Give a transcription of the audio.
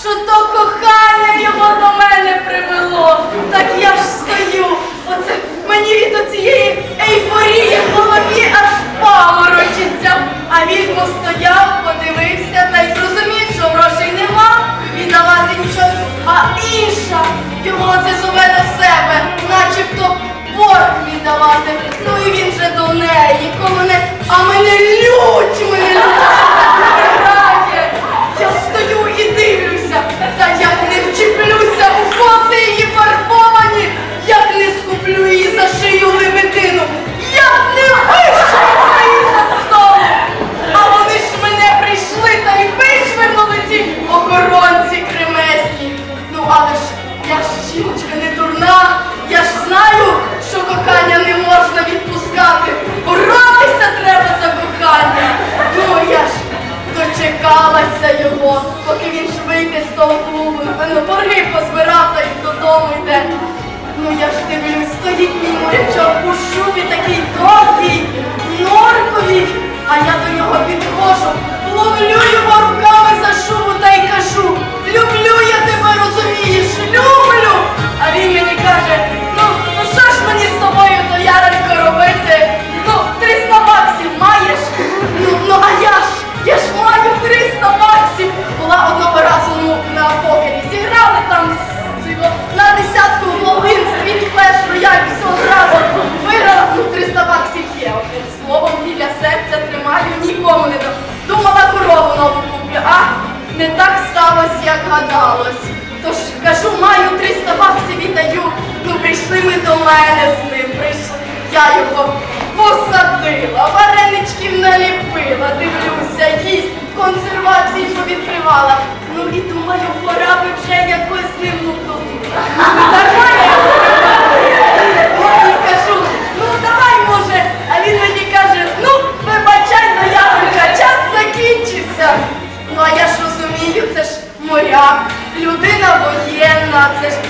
що то кохання його до мене привело. Так я ж стою. Оце мені від оцієї ейфорії в голові аж паморочиться. А він постояв, подивився та й зрозумів, що грошей нема, віддавати нічого. А інша його це зове до себе, начебто борг віддавати. Ну і він же Дочекалася його, поки він швидко з того клубу, борги «Е, позбирав та й додому йде. Ну я ж дивлюсь, стоїть мій морячок у шубі такий довгий. а не так сталося, як гадалось. Тож кажу, маю 300 баксів і даю. Ну прийшли ми до мене з ним. Прийшли. Я його посадила, вареничків наліпила, дивлюся, їсть, консервації повідкривала. Ну і думаю, пора би вже якось з ним лутувати. Sánchez